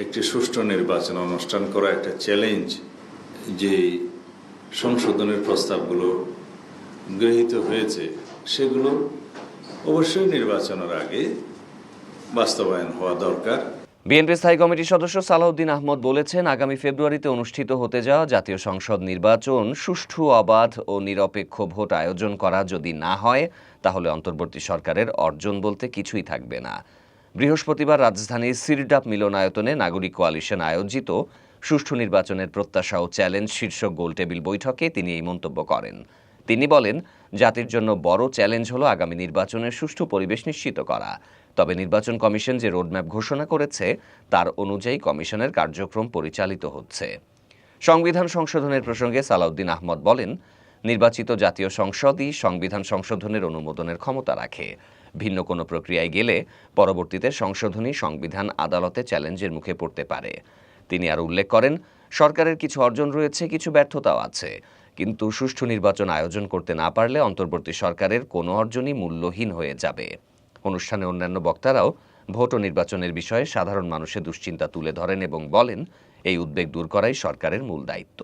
একটি সুষ্ঠু নির্বাচন, অনুষ্ঠান করা একটা চ্যালেঞ্জ যে সংশোধনের প্রস্তাবগুলো গৃহীত হয়েছে, সেগুলো অবশ্যই নির্বাচনের আগে বাস্তবায়ন হওয়া দরকার। বিএনপি স্থায়ী কমিটির সদস্য সালাউদ্দিন আহমদ বলেছেন, আগামী ফেব্রুয়ারিতে অনুষ্ঠিত হতে যাওয়া জাতীয় সংসদ নির্বাচন সুষ্ঠু, অবাধ ও নিরপেক্ষ ভোট আয়োজন করা যদি না হয়, তাহলে অন্তর্বর্তী সরকারের অর্জন বলতে কিছুই থাকবে না। বৃহস্পতিবার রাজধানীর সিরডাপ মিলনায়তনে নাগরিক কোয়ালিশন আয়োজিত সুষ্ঠু নির্বাচনের প্রত্যাশা ও চ্যালেঞ্জ শীর্ষক গোলটেবিল বৈঠকে তিনি এই মন্তব্য করেন। তিনি বলেন, জাতির জন্য বড় চ্যালেঞ্জ হলো আগামী নির্বাচনের সুষ্ঠু পরিবেশ নিশ্চিত করা। তবে নির্বাচন কমিশন যে রোডম্যাপ ঘোষণা করেছে, তার অনুযায়ী কমিশনের কার্যক্রম পরিচালিত হচ্ছে। সংবিধান সংশোধনের প্রসঙ্গে সালাউদ্দিন আহমদ বলেন নির্বাচিত জাতীয় সংসদই সংবিধান সংশোধনের অনুমোদনের ক্ষমতা রাখে। ভিন্ন কোনো প্রক্রিয়ায় গেলে পরবর্তীতে সংশোধনী সংবিধান আদালতে চ্যালেঞ্জের মুখে পড়তে পারে। তিনি আর উল্লেখ করেন, সরকারের কিছু অর্জন রয়েছে, কিছু ব্যর্থতাও আছে। কিন্তু সুষ্ঠু নির্বাচন আয়োজন করতে না পারলে অন্তর্বর্তী সরকারের কোনো অর্জনই মূল্যহীন হয়ে যাবে। অনুষ্ঠানে অন্যান্য বক্তারাও ভোট ও নির্বাচনের বিষয়ে সাধারণ মানুষের দুশ্চিন্তা তুলে ধরেন এবং বলেন, এই উদ্বেগ দূর করাই সরকারের মূল দায়িত্ব।